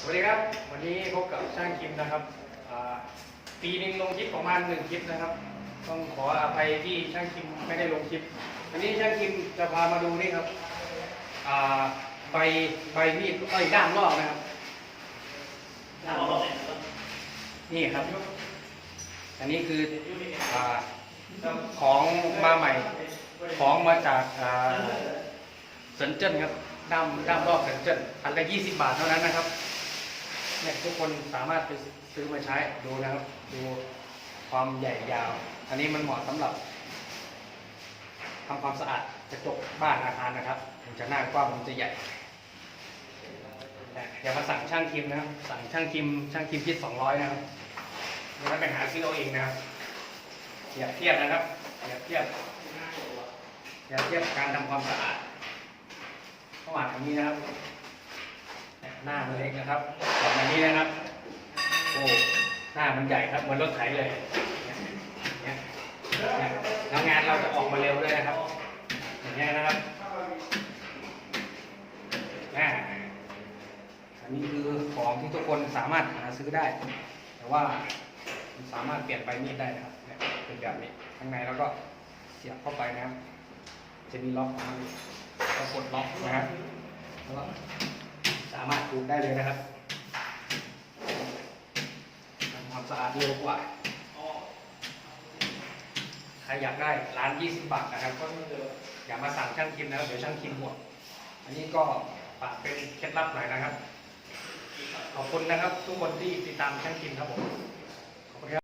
สวัสดีครับ วันนี้พบกับช่างคิมนะครับปีหนึงลงคลิปประมาณหนึ่งคลิปนะครับ ต้องขออภัยที่ช่างคิมไม่ได้ลงคลิป วันนี้ช่างคิมจะพามาดูนี่ครับใบใบมีดเอ้ยด้ามลอกนะครับด้ามลอกนี่ครับ อันนี้คืออของมาใหม่ ของมาจากอ่าเซินเจิ้นครับด้ามด้ามรอบเซินเจิ้นอันละยี่สิบบาทเท่านั้นนะครับ เนี่ยทุกคนสามารถไปซื้อมาใช้ดูนะครับ ดูความใหญ่ยาว อันนี้มันเหมาะสำหรับทำความสะอาดกระจกบ้านอาคารนะครับมันจะหน้ากว้างมันจะใหญ่แต่อย่ามาสั่งช่างคิมนะครับ สั่งช่างคิมช่างคิมพิษสองร้อยนะครับแล้วไปหาซื้อเอาเองนะครับอย่าเทียบนะครับอย่าเทียบอย่าเทียบการทำความสะอาดเข้ามาทางนี้นะครับ หน้ามันเล็กนะครับสองอันนี้นะครับ โอ้หน้ามันใหญ่ครับเหมือนรถไถเลยเนี่ยเนี่ยเนี่ยแล้วงานเราจะออกมาเร็วด้วยนะครับ อย่างเงี้ยนะครับอ่าอันนี้คือของที่ทุกคนสามารถหาซื้อได้ แต่ว่าสามารถเปลี่ยนไปมีดได้นะครับเนี่ยเป็นแบบนี้ข้างในเราก็เสียบเข้าไปนะครับ จะมีล็อกของมันก็กดล็อกนะครับแล้วก็ามารถดูกได้เลยนะครับทำความสะอาดเร็วกว่าใครอยากได้ร้าน20บาทนะครับก็อย่ามาสั่งช่างคิมนะครับเดี๋ยวช่างคิมหมด อันนี้ก็ฝากเป็นเคล็ดลับหน่อยนะครับ ขอบคุณนะครับ ทุกคนที่ติดตามช่างคิมครับผม